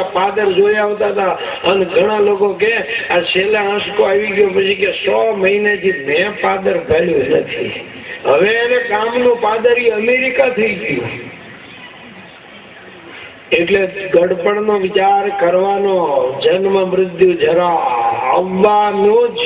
હતા પાદર જોયા આવતા હતા. અને ઘણા લોકો કે આ છેલ્લા આંસકો આવી ગયો પછી કે સો મહિનેથી મેં પાદર ભર્યું નથી. હવે એને કામનું પાદર અમેરિકા થઈ ગયું. એટલે ગડપણ નો વિચાર કરવાનો, જન્મ મૃત્યુ જરા આવવાનું જ.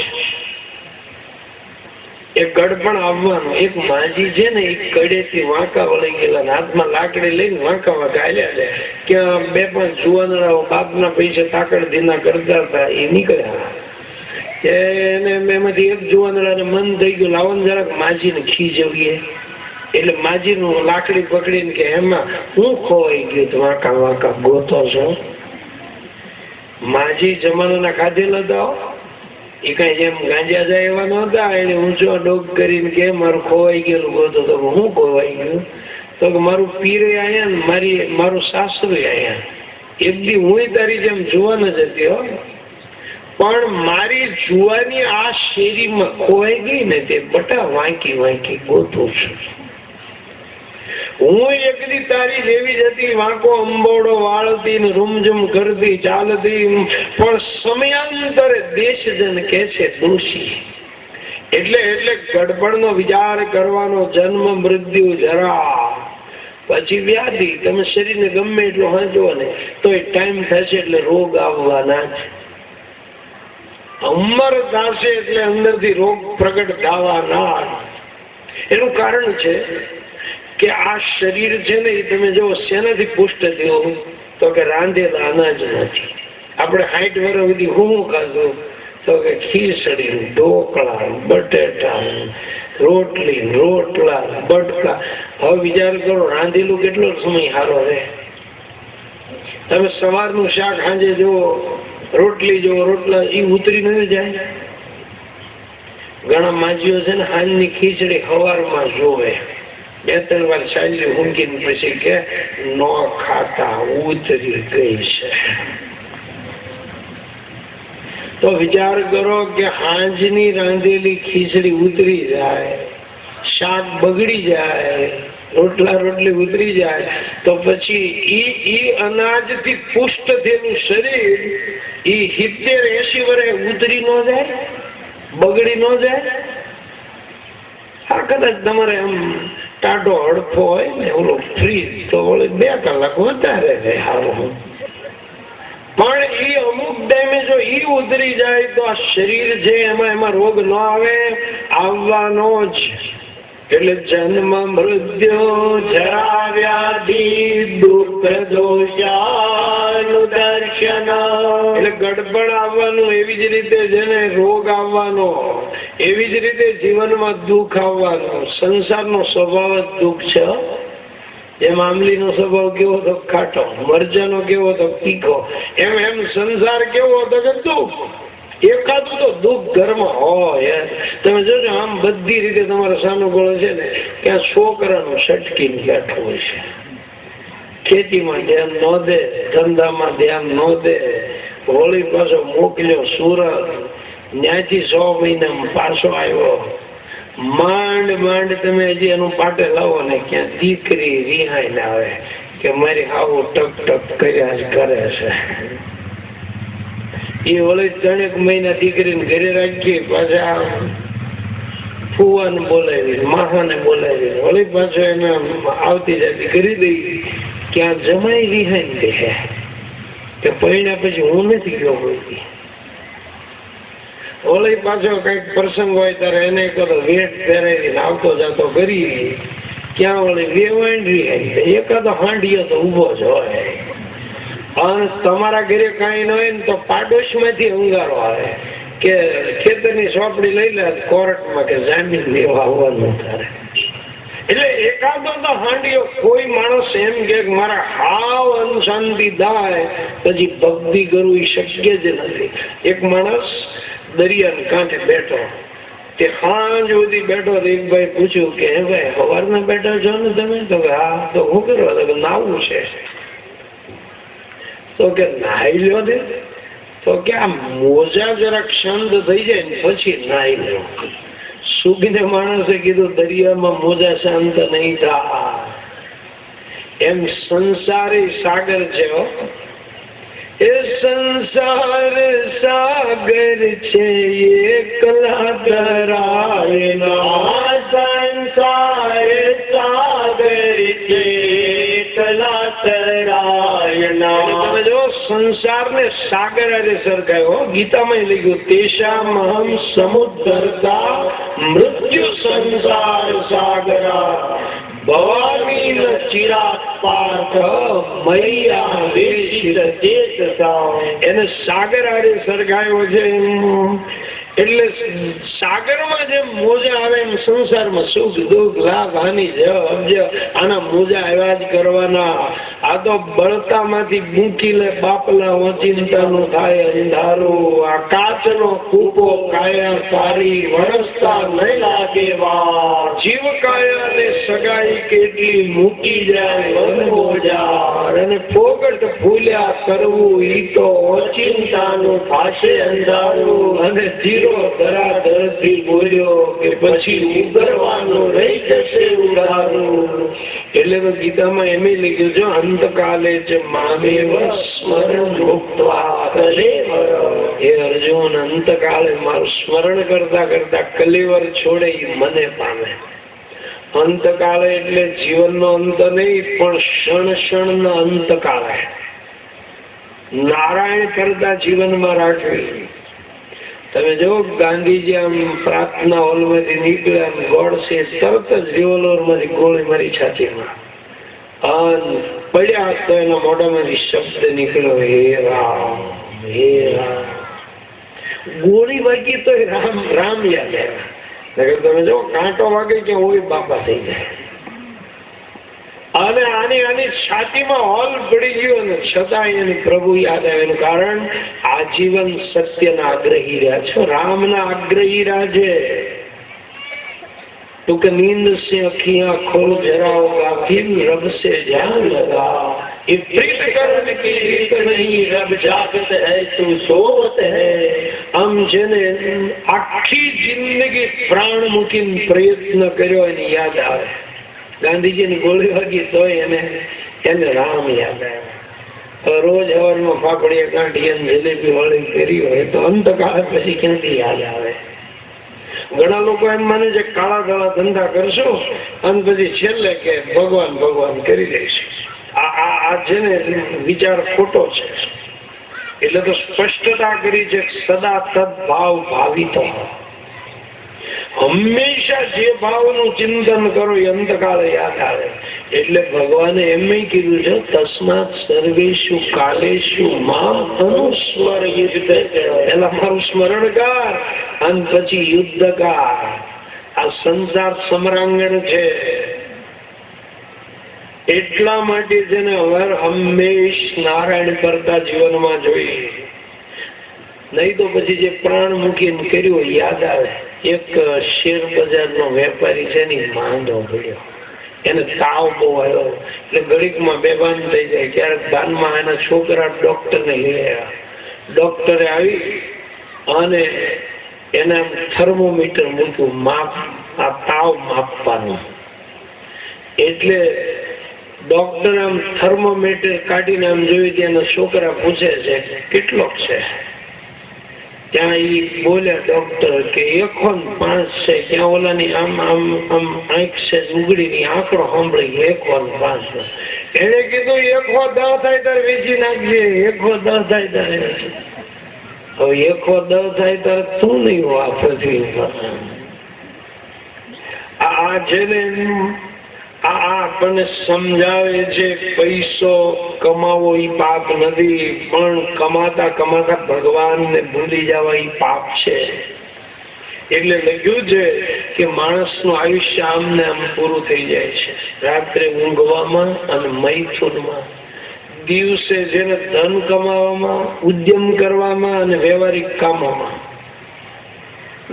એ પણ આવવાનો. એક માજી છે ને, એક કડેથી વાંકા વળી ગયેલા ને, હાથમાં લાકડી લઈને વાંકા વાંકા આવ્યા છે. કે બે પાંચ જુવાનરાઓ બાપના પૈસે તાકડ ધીના કરતા હતા, એ નીકળ્યા. એને એમાંથી એક જુવાનરાને મન થઈ ગયું, લાવો ને જરાક માજીને ખીજવીએ. એટલે માજીનું લાકડી પકડીને કે, એમાં હું ખોવાઈ ગયું વાંકા વાંકા ગોતો છો? માજી જમાનાના ખાધેલા હતા એ કઈ જેમ ગાંજા જાય એવા નહોતા એને ઊંચો ડોગ કરીને કે મારું ખોવાઈ ગયેલું ગોતો તો હું ખોવાઈ ગયું? તો મારું પીરે આયા ને મારી, મારું સાસરું આયા. એક દી હું તારી જેમ જુવાન જ હતી હો. પણ મારી જુવાની આ શેરીમાં ખોવાઈ ગઈ ને તે બટા વાંકી વાંકી ગોતું છું. હું એકલી તારી જેવી જતી વાંકો અંબોડો વાળતી ને રૂમઝુમ કરતી, ચાલતી. પણ સમયાંતરે દેશજન કે છે દોષી એટલે એટલે ગડબડનો વિચાર કરવાનો જન્મ મૃત્યુ જરા. પછી વ્યાધિ, તમે શરીરને ગમે એટલો હાંચો ને તો એ ટાઈમ થશે એટલે રોગ આવવાના જ. અમર થશે એટલે અંદરથી રોગ પ્રગટ થવાના એનું કારણ છે કે આ શરીર છે ને તમે જો શેનાથી પુષ્ટ થયું તો કે રાંધેલા અનાજ નથી. આપણે હાઈટ વેરો સુધી હું ખાધું? તો કે ખીચડી, ઢોકળા, બટેટા, રોટલી, રોટલા બટકા હવે વિચાર કરો, રાંધેલું કેટલો સમય સારો રહે? તમે સવારનું શાક સાંજે જુઓ રોટલી જુઓ રોટલા એ ઉતરી નથી જાય? ઘણા માજીઓ છે ને હાંજની ખીચડી સવારમાં જોવે. બે ત્રણ વાર ચાલી ઊંઘીને પછી કે, ન ખાતા, ઉતરી ગઈ છે. તો વિચાર કરો કે હાંજની રાંધેલી ખીચડી ઉતરી જાય, શાક બગડી જાય, રોટલા રોટલી ઉતરી જાય, તો પછી ઈ ઈ અનાજથી પુષ્ટ થયેલું શરીર ઈ સિત્તેર એસી વરે ઉતરી ન જાય, બગડી ન જાય? આ કદાચ તમારે આમ ટાઢો હડફો હોય ને ઓલો ફ્રીજ તો ઓલો બે કલાક વધારે રહે સારું પણ એ અમુક ટાઈમે જો એ ઉતરી જાય તો આ શરીર છે એમાં એમાં રોગ ન આવે, આવવાનો જ. એટલે જન્મ મૃત્યુ જરા વ્યાધિ, દુઃખ દોષાનું દર્શન. એટલે ગડબડ આવવાનું એવી જ રીતે જેને રોગ આવવાનો. એવી જ રીતે જીવનમાં દુઃખ આવવાનું, સંસારનો સ્વભાવ જ દુઃખ છે એમ આંબલીનો સ્વભાવ કેવો હતો, ખાટો મરજાનો કેવો હતો, તીખો, એમ એમ સંસાર કેવો હતો કે દુઃખ. એકાદું તો દુઃખ ઘરમાં હોય તમે જોજો, આમ બધી રીતે તમારો સાનુકૂળ છે ને ત્યાં છોકરાનું સટકીને બેઠું હોય છે. ખેતીમાં ધ્યાન ન દે, ધંધામાં ધ્યાન ન દે, હોળી પાછો મોકલ્યો સુરત ત્યાંથી સો મહિનામાં પાછો આવ્યો. માંડ માંડ તમે હજી એનું પાટે લાવો ને ક્યાં દીકરી રિહાઈ લાવે કે મારી આવું ટક ટક કર્યા જ કરે છે. એ ઓલે ત્રણેક મહિના દીકરીને ઘરે રાખી પાછા ફુવાને બોલાવી, માહાને બોલાવી ઓલી પાછો એને આવતી જતી કરી દઈ, ક્યાં જમાઈ રિહાઈ દે કે પૈણા પછી હું નથી ગયો કોઈ ઓલે પાછો કંઈક પ્રસંગ હોય ત્યારે એને કરો વેટ પહેરાવીને આવતો જતો કરી ક્યાં વેવાણ રિહાઈ એકાદો હાંડીયો તો ઊભો જ હોય. અને તમારા ઘરે કઈ ન હોય ને તો પાડોશમાંથી અંગારો આવે કે ખેતરની સોપડી લઈ લે, કોર્ટમાં કે જામીન લેવા આવવાનું તારે. એટલે એકાદો તો હાંડીઓ, કોઈ માણસ એમ કે મારા હાવ અનુશાંતિ દાય પછી ભક્તિ કરવું શક્ય જ નથી. એક માણસ દરિયાને કાંઠે બેઠો. તે સાંજ સુધી બેઠો તો એક ભાઈ પૂછ્યું કે, હે ભાઈ સવારના બેઠા છો ને તમે? તો હા. તો હું કરવા તો નાવું છે. તો કે, નાહી લ્યો ને તો કે, આ મોજા જરાક શાંત થઈ જાય ને પછી નાહી લ્યો. સુગીને માણસે કીધું, દરિયામાં મોજા શાંત નહીં થા. એમ સંસારી સાગર છે હો. સંસાર સાગર છે એકલા તરાયના સંસાર સાગર છે એકલા તરાયણા તમે જો સંસારને સાગર આજે સરખાયો ગીતામાં લખ્યું, તેશામ અહમ સમુદ્રતા મૃત્યુ સંસાર સાગરા ભવાની ન ચિરાગ પાર્થ મૈયા વેશિત ચેતતા એને સાગર આડે સળગાયો છે એટલે સાગરમાં જેમ મોજા આવે એમ સંસારમાં સુખ દુઃખ લાભ હાનિ આના મોજા આવ્યા જ કરવાના. આ તો બળતામાંથી મૂકી લે બાપલા ઓચિંતાનું થાય અંધારું. આ કાચનો કૂપો કાયા સારી વરસતા નહીં લાગે વા. જીવ કાયા ને સગાઈ કેટલી મૂકી જાય મોજા અને ફોગટ ભૂલ્યા કરવું ઈ તો ઓચિંતાનું થાશે અંધારું. અને જીરો ધરાધરથી બોલ્યો કે પછી ઉગરવાનું એટલે તો ગીતામાં એમ લખ્યું છે, અંતકાલે છે મામેવ મારું સ્મરણ કરતા કરતા કલેવર છોડે મને પામે. અંતકાળે એટલે જીવનનો અંત નહીં, પણ ક્ષણ ક્ષણ અંતકાળે નારાયણ કરતા જીવનમાં રાખવી તમે જો ગાંધીજી આમ પ્રાર્થના હોલમાંથી નીકળ્યા આમ ગોડસે તરત જ રિવોલ્વરમાંથી ગોળી મારી છાતીમાં અન પડ્યા તો એના મોઢામાંથી શબ્દ નીકળ્યો, હે રામ હે રામ. ગોળી વાગી તો રામ રામ યાદ આવ્યા. તમે જો કાંટો વાગે કે હોય બાપા થઈ જાય. અને આની આની છાતીમાં હોલ પડી ગયો અને છતાં એને પ્રભુ યાદ આવે એનું કારણ આજીવન સત્યના આગ્રહી રહ્યા છો રામના આગ્રહી રહ્યા છે तो कि नींद से अखियां खोल जरा होगा फिर रब से ध्यान लगा ये प्रीत करने की रीत नहीं रब जागत है तू सोवत है આમ જેને આખી જિંદગી પ્રાણ મૂકીને પ્રયત્ન કર્યો એને યાદ આવે ગાંધીજીની ગોળી વાગી તોય એને એને રામ યાદ આવ્યા. રોજ હવારમાં ફાફડીએ કાઢી અને જલેબી વાળી કરી હોય તો અંતકાળે પછી ક્યાંથી યાદ આવે? ઘણા લોકો એમ માને છે, કાળા કાળા ધંધા કરશો અને પછી છેલ્લે કે ભગવાન ભગવાન કરી દઈશું. આ આ આ છે ને વિચાર ખોટો છે. એટલે તો સ્પષ્ટતા કરી છે સદા તદભાવ ભાવિત. હંમેશા જે ભાવનું ચિંતન કરો એ અંતકાળે એટલે ભગવાને એમ કીધું છે, તસ્માત સર્વેશુ કાલેશુ માં અનુસ્મર યુદ્ધ મારું સ્મરણ અને પછી યુદ્ધ આ સંસાર સમરાંગણ છે. એટલા માટે જેને હર હંમેશ નારાયણ કરતા જીવનમાં જોઈએ. નહીં તો પછી જે પ્રાણ મૂકીને કર્યું યાદ આવે. એક શેર બજાર નો વેપારી છે ને માંદો પડ્યો. એને તાવ બહુ આવ્યો. એટલે ઘડીકમાં બેભાન થઈ જાય. ક્યારેક ભાનમાં એના છોકરા ડોક્ટરને લઈ આવ્યા. ડોક્ટરે આવી અને એને થર્મોમીટર મૂક્યું, માપ, આ તાવ માપવાનું. એટલે ડોક્ટર આમ થર્મોમીટર કાઢીને આમ જોયું કે છોકરા પૂછે છે કેટલો છે? ત્યાં એ બોલ્યા ડોક્ટર કે એકોન પાંચ છે, ત્યાં ઓલાની આમ આમ આમ આંખ છે ઉગડીની આંકડો સાંભળી એકોન પાંચ એને કીધું, એકો દસ થાય ત્યારે વેચી નાખજે, એકો દસ થાય ત્યારે હવે એકો દસ થાય ત્યારે તું નહીં હો આ પૃથ્વી આ જેને આ આપણને સમજાવે છે, પૈસો કમાવો એ પાપ નથી, પણ કમાતા કમાતા ભગવાનને ભૂલી જવા એ પાપ છે. એટલે લખ્યું છે કે માણસનું આયુષ્ય આમને આમ પૂરું થઈ જાય છે. રાત્રે ઊંઘવામાં અને મૈથુનમાં દિવસે જેને ધન કમાવામાં, ઉદ્યમ કરવામાં અને વ્યવહારિક કામોમાં.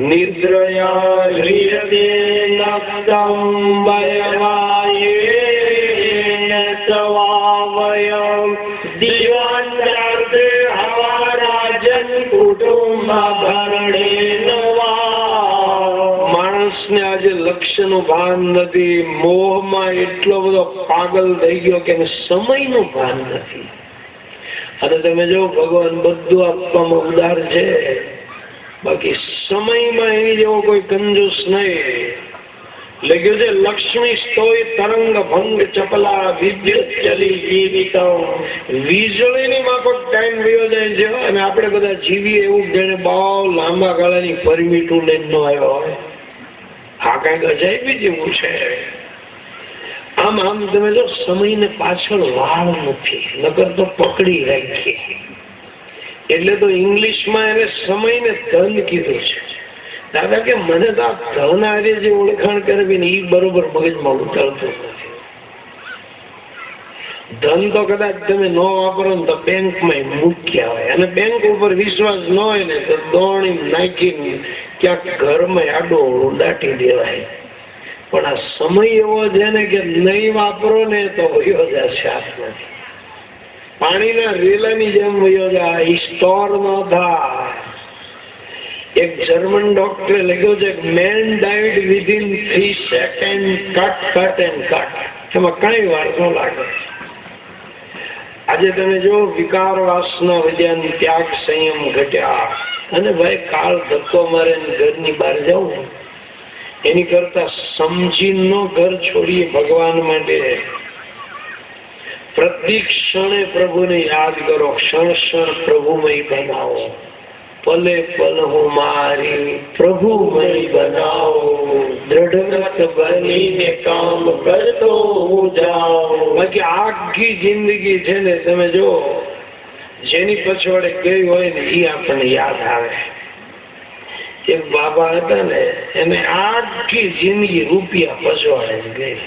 નિદ્રયા ह्रियते नक्तं वयवायेन सवावयम् दिवान्राते हवाराजन् कुटुम्बभरणेन वा માણસને આજે લક્ષ્યનું ભાન નથી મોહમાં એટલો બધો પાગલ થઈ ગયો કે એને સમયનું ભાન નથી અને તમે જો ભગવાન બધું આપવામાં ઉદાર છે બાકી સમયમાં એની જેવો કોઈ કંજૂસ નહીં. લખ્યું છે, લક્ષ્મી સ્તોય તરંગ ભંગ ચપલા વિદ્યુત ચલી જીવિત. વીજળીની માફક ટાઈમ રહ્યો જાય છે. અને આપણે બધા જીવીએ એવું જેને બહુ લાંબા ગાળાની પરમીટું લઈને ન આવ્યો હોય. આ કંઈક અજાયબી જેવું છે. આમ આમ તમે જો સમયને પાછળ વાળ નથી, નકર તો પકડી રાખીએ. એટલે તો ઇંગ્લિશમાં એને સમયને ધન કીધું છે. દાદા કે મને તો આ ધન આજે જે ઓળખાણ કરવી ને એ બરોબર મગજમાં ઉતરતું નથી. ધન તો કદાચ તમે ન વાપરો ને તો બેંકમાં મૂક્યા હોય અને બેંક ઉપર વિશ્વાસ ન હોય ને તો દોણી નાખીને ક્યાંક ઘરમાં આડો દાટી દેવાય. પણ આ સમય એવો છે ને કે નહીં વાપરો ને તો વયો જશે હાથમાંથી પાણીના રેલાની જેમ વયો જાય સ્ટોર ન થાય એક જર્મન ડોક્ટરે લખ્યું છે man died within three second cut cut and cut એમાં કઈ વાર લાગે. આજે તમે જો વિકાર વાસના વિદ્યાન ત્યાગ સંયમ ઘટ્યા, અને ભાઈ કાળ ધક્કો મારે ઘરની બહાર જવું. એની કરતા સમજી નો ઘર છોડીએ ભગવાન માટે. પ્રતિ ક્ષણે પ્રભુને યાદ કરો ક્ષણ ક્ષણ પ્રભુમય બનાવો પલે પલ હું મારી પ્રભુમય બનાવો દ્રઢવ્રત બનીને કામ કરતો હું જાઉં બાકી આખી જિંદગી છે ને તમે જો જેની પછવાડે ગઈ હોય ને એ આપણને યાદ આવે એક બાબા હતા ને એને આખી જિંદગી રૂપિયા પછવાડે જ ગઈ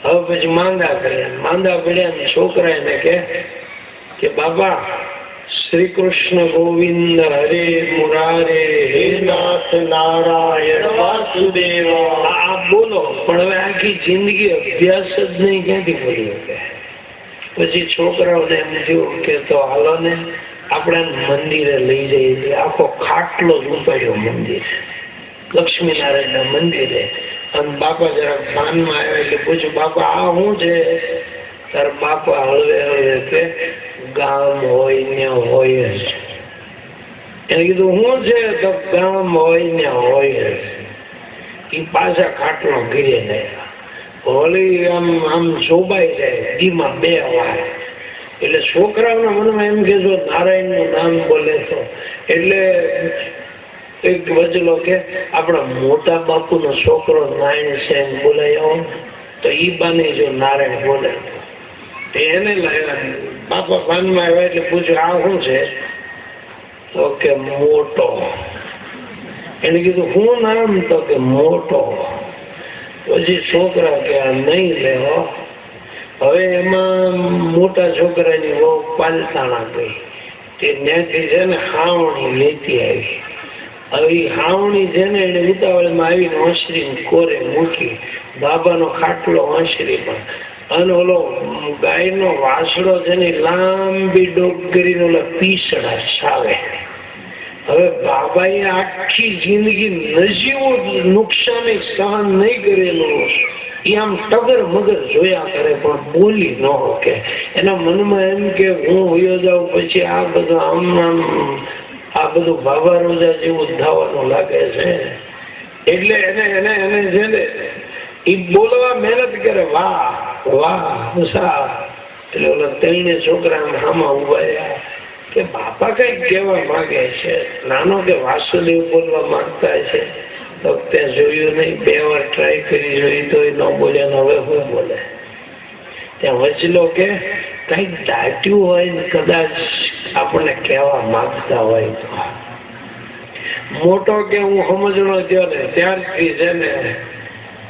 હવે પછી માંદા કર્યા માંદા પડ્યા ને છોકરા એને કે કે બાબા શ્રી કૃષ્ણ ગોવિંદ હરે મુરારે હે નાથ નારાયણ વાસુદેવ આ બોલો પણ હવે આખી જિંદગી અભ્યાસ જ નહીં ક્યાંથી કરી શકે પછી છોકરાઓને એમ થયું કે તો હાલો ને આપણે મંદિરે લઈ જઈએ છીએ આખો ખાટલો જ ઉપાડ્યો મંદિર લક્ષ્મીનારાયણના મંદિરે અને બાપા જરાક ભાનમાં આવ્યા એટલે પૂછ્યું, બાપા, આ શું છે? ત્યારે બાપા હળવે હળવે કે ગામ હોય ને હોય જ. એને કીધું શું છે તો ગામ હોય ને હોય જ. એ પાછા ખાટલો ઘીરે ગયા હોળી આમ આમ શોભાઈ જાય, ધીમા બે વાર એટલે છોકરાઓના મનમાં એમ કે જો નારાયણનું નામ બોલે તો. એટલે એક વજલો કે આપણા મોટા બાપુ નો છોકરો નારાયણ છે એમ બોલાયો તો ઈ બાને જો નારાયણ બોલે એને લાવ્યા બાપા ભાનમાં આવ્યા એટલે પૂછ્યું, આ શું છે? તો કે, મોટો. એને કીધું શું નામ તો કે મોટો. પછી છોકરા કે, આ નહીં લેવો હવે એમાં મોટા છોકરાની બહુ પાલતાણા ગઈ. તે ત્યાંથી છે ને ખાવણી લેતી આવી. હવે હાવણી બાબાએ આખી જિંદગી નજીવું નુકસાની સહન નહીં કરેલું એ આમ ટગર મગર જોયા કરે પણ બોલી ન કે એના મનમાં એમ કે હું હોયો જાઉં પછી આ બધું આમ આમ આ બધું બાબા રોજા જેવું ધાવાનું લાગે છે. એટલે એને એને એને છે ને એ બોલવા મહેનત કરે, વાહ વાહ એટલે ઓલા ત્રણે છોકરા હામાં ઊભા કે બાપા કંઈક કહેવા માંગે છે. નાનો કે વાસુદેવ બોલવા માંગતા છે. તો ત્યાં જોયું નહીં, બે વાર ટ્રાય કરી જોઈ તો એ ન બોલ્યા, ને હવે હું બોલે. ત્યાં વચલો કે કંઈક દાટ્યું હોય કદાચ આપણને કહેવા માંગતા હોય તો. મોટો કે હું સમજણો થયો ને ત્યારથી છે ને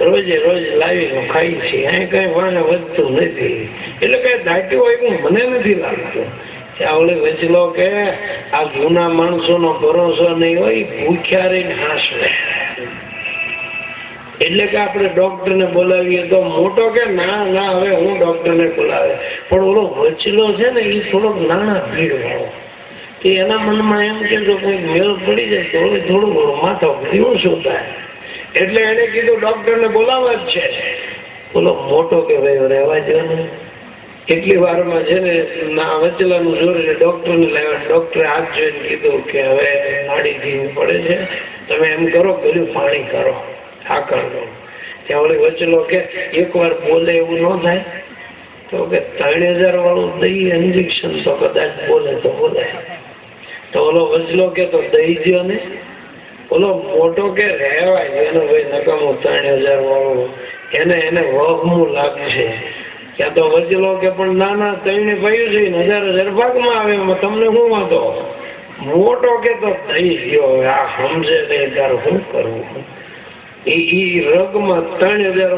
રોજે રોજ લાવીને ખાઈ છે. અહીં કઈ વાણે વધતું નથી. એટલે કઈ દાટ્યું હોય એવું મને નથી લાગતું. આવડે વચલો કે આ જૂના માણસો નો ભરોસો નહીં હોય, ભૂખ્યા રહીને હાંસવે. એટલે કે આપણે ડૉક્ટરને બોલાવીએ તો મોટો કે ના ના, હવે હું ડૉક્ટરને બોલાવે. પણ ઓલો વચલો છે ને એ થોડોક નાના ભીડ વાળો. કે એના મનમાં એમ કે જો કોઈ મેળ પડી જાય તો થોડું ઘણું માથો પડી શું થાય એટલે એને કીધું ડૉક્ટરને બોલાવવા જ છે. ઓલો મોટો કે ભાઈ રહેવા ને. કેટલી વારમાં છે ને, ના, વચલાનું જોર એટલે ડૉક્ટરને લાવ્યા. ડૉક્ટરે હાથ જોઈને કીધું કે હવે નાડી ધીમી પડે છે. તમે એમ કરો પેલું પાણી કરો. આકરનો ત્યાં ઓલી વચલો કે એકવાર બોલે એવું ન થાય, તો કે ત્રણ હજાર વાળું દઈ ઇન્જેક્શન તો કદાચ બોલે તો બોલે. તો ઓલો વચલો કે તો દહી દ્યો ને ઓલો મોટો કે રહેવાય એનો ભાઈ નકામો ત્રણ હજાર વાળો, એને એને વહમું લાગશે. ત્યાં તો વચલો કે પણ ના ના, ત્રણે ભાઈ છે હજાર હજાર ભાગમાં આવે તમને શું વાંધો? મોટો કે તો થઈ ગયો હવે આ સમજે નહીં તારે શું કરવું? ત્રણ હજાર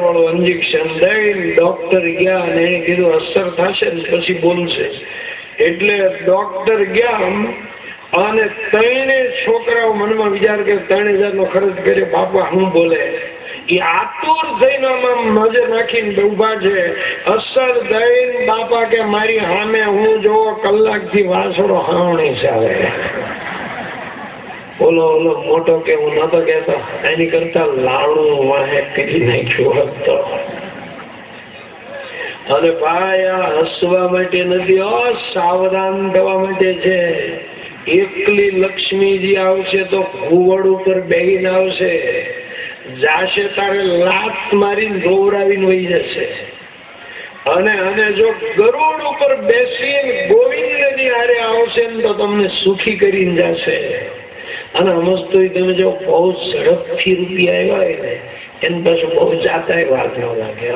ને ખર્ચ કરે બાપા હું બોલે એ આતુર થઈને આમ નજર નાખીને ઊભા છે અસર દઈને બાપા કે મારી સામે હું જોવો કલાકથી વાસણો હાવણી ચાલે ઓલો ઓલો મોટો કે હું નતો કેતો એની કરતા લાવણું વાહે કરી નાખ્યું હતો. અને ભાઈ હસવા માટે નથી સાવધાન થવા માટે છે. એકલી લક્ષ્મીજી આવશે તો ઘુવડ ઉપર બેહીને આવશે. જાશે તારે લાત મારીને ગોવરાવીને વહી જશે. અને અને જો ગરુડ ઉપર બેસીને ગોવિંદની હારે આવશે ને તો તમને સુખી કરીને જશે. અને સમજતો તમે જો બહુ ઝડપથી રૂપિયા આવ્યા હોય ને, એને પાછું બહુ જાતા વાર ન લાગે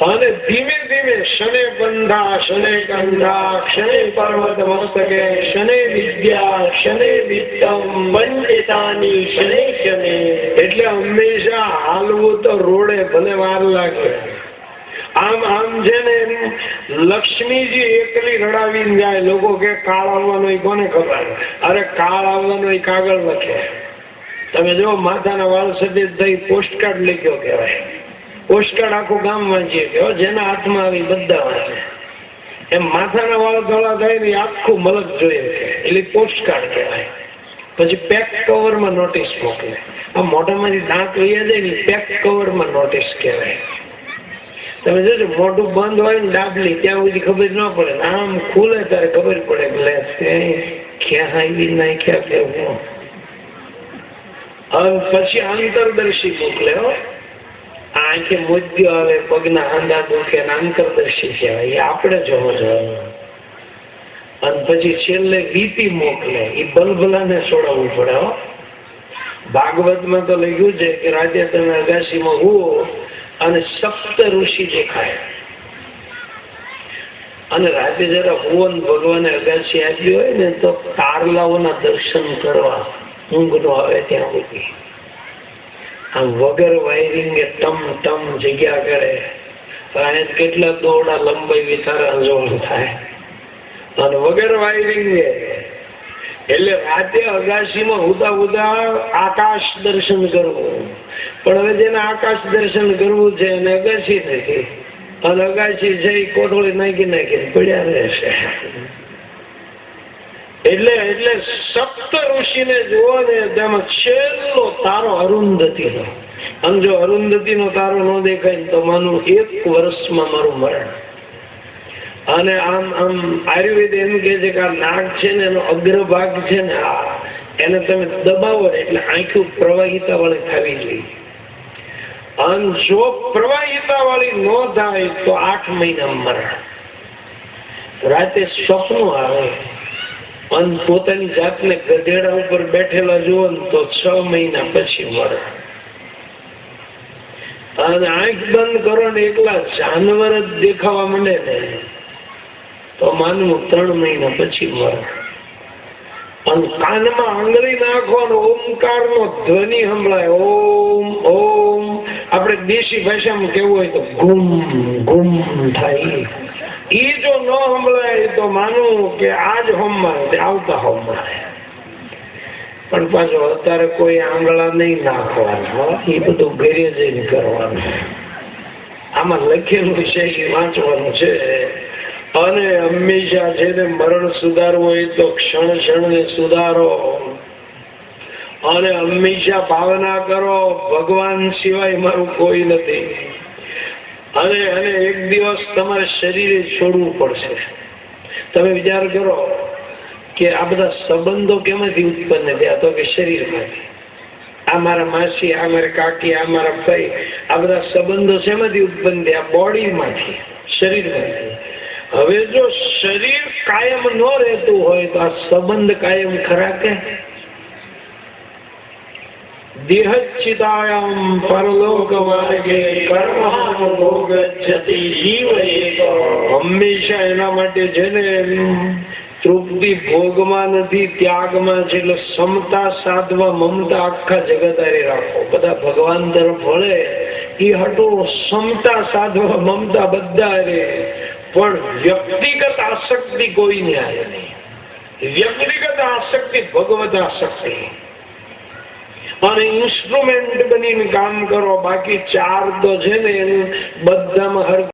અને ધીમે ધીમે શને બંધા, શને કંધા ક્ષણે પર્વત મસ્તકે શને વિદ્યા, શને વિત્તમ, વંદિતાની, શને શને. એટલે હંમેશા હાલવું તો રોડે ભલે વાર લાગે. આમ આમ છે ને લક્ષ્મીજી એકલી રડાવીને જાય. લોકો કે, કાળ આવવાનો કોને ખબર? અરે, કાળ આવવાનો કાગળ લખે તમે જો માથાના વાળ સફેદ થઈ પોસ્ટકાર્ડ લખ્યો કહેવાય. પોસ્ટકાર્ડ આખું ગામ વાંચીએ કે જેના હાથમાં આવી બધા વાંચે એમ માથાના વાળ ધોળા થાય ને આખું મલક જોઈએ એટલે પોસ્ટકાર્ડ કહેવાય. પછી પેક કવરમાં નોટિસ મોકલે. આ મોઢામાંથી દાંત લઈએ જાય ને પેક કવરમાં નોટિસ કહેવાય. તમે જોજો, મોઢું બંધ હોય ને ડાબલી, ત્યાં સુધી ખબર ન પડે. આમ ખુલે ત્યારે ખબર પડે કે ક્યાં આવી નાખ્યા કે હું. હવે પછી અંતરદર્શી મોકલે, હો. આંખે મોતિયો આવે, પગના આંધા દુખે અંતરદર્શી કહેવાય. એ આપણે જોવો જોવાનું અને પછી છેલ્લે વીપી મોકલે. એ બલબલાને છોડાવવું પડે, હો. ભાગવતમાં તો લખ્યું છે કે રાજા તમે અગાશીમાં હુઓ અને સપ્ત ઋષિ દેખાય. અને રાતે જરા ભુવન ભગવાને અગાસી આપી હોય ને તો તારલાઓના દર્શન કરવા ઊંઘ નો આવે ત્યાં સુધી. આમ વગર વાયરિંગ ટમ ટમ જગ્યા કરે. અને કેટલા દોડા લંબાઈ વિચાર અંજોણ થાય. અને વગર વાયરિંગ એટલે રાતે અગાશીમાં હુદા હુદા આકાશ દર્શન કરવું. પણ હવે જેને આકાશ દર્શન કરવું છે, એને અગાશી નથી અને અગાશી છે એ કોથળી નાખી નાખી પડ્યા રહેશે. એટલે એટલે સપ્ત ઋષિને જુઓ ને તેમાં છેલ્લો તારો અરુંધતી નો અને જો અરુંધતી નો તારો ન દેખાય ને તો માનું એક વર્ષમાં મારું મરણ. અને આમ આમ આયુર્વેદ એમ કે છે કે આ નાક છે ને, એનો અગ્રભાગ છે ને, આ એને તમે દબાવો એટલે આંખું પ્રવાહિતા વાળી થવી જોઈએ. અને જો પ્રવાહિતા વાળી ન થાય તો આઠ મહિના મરણ. રાતે સ્વપ્નો આવે. અને પોતાની જાતને ગધેડા ઉપર બેઠેલા જુઓ તો છ મહિના પછી મરે. અને આંખ બંધ કરો ને એકલા જાનવર જ દેખાવા માંડે ને તો માનવું ત્રણ મહિના પછી મરે. અને કાનમાં આંગળી નાખવાનો ઓમકાર નો ધ્વનિ સંભળાય. ઓમ ઓમ. આપણે દેશી ભાષામાં કેવું હોય તો ગુમ ગુમ થાય. એ જો ન સંભળાય તો માનવું કે આજ હોમમાં આવતા હોમમાં પણ પાછો અત્યારે કોઈ આંગળા નહીં નાખવાના એ બધું ઘરે જઈને કરવાનું. આમાં લખેલું છે એ વાંચવાનું છે. અને હંમેશા ને મરણ સુધારવું હોય તો ક્ષણ ક્ષણ સુધારો. અને હંમેશા ભાવના કરો, ભગવાન સિવાય મારું કોઈ નથી. અને અને એક દિવસ તમારે શરીરે છોડવું પડશે. તમે વિચાર કરો કે આ બધા સંબંધો કેમાંથી ઉત્પન્ન થયા? તો કે શરીરમાંથી. આ મારા માસી, આ મારા કાકી, આ મારા ભાઈ, આ બધા સંબંધો શેમાંથી ઉત્પન્ન થયા? બોડીમાંથી શરીરમાંથી. હવે જો શરીર કાયમ ન રહેતું હોય તો આ સંબંધ કાયમ ખરા કે? હંમેશા એના માટે છે ને તૃપ્તિ ભોગમાં નથી, ત્યાગમાં છે, એટલે સમતા સાધવા મમતા આખા જગતારે રાખો. બધા ભગવાન તરફ વળે. એ હટો, સમતા સાધવા મમતા બધા હારે પણ વ્યક્તિગત આસક્તિ કોઈને હારે નહીં વ્યક્તિગત આસક્તિ ભગવત આસક્તિ અને ઇન્સ્ટ્રુમેન્ટ બનીને કામ કરો બાકી ચાર તો છે ને એનું બધામાં હર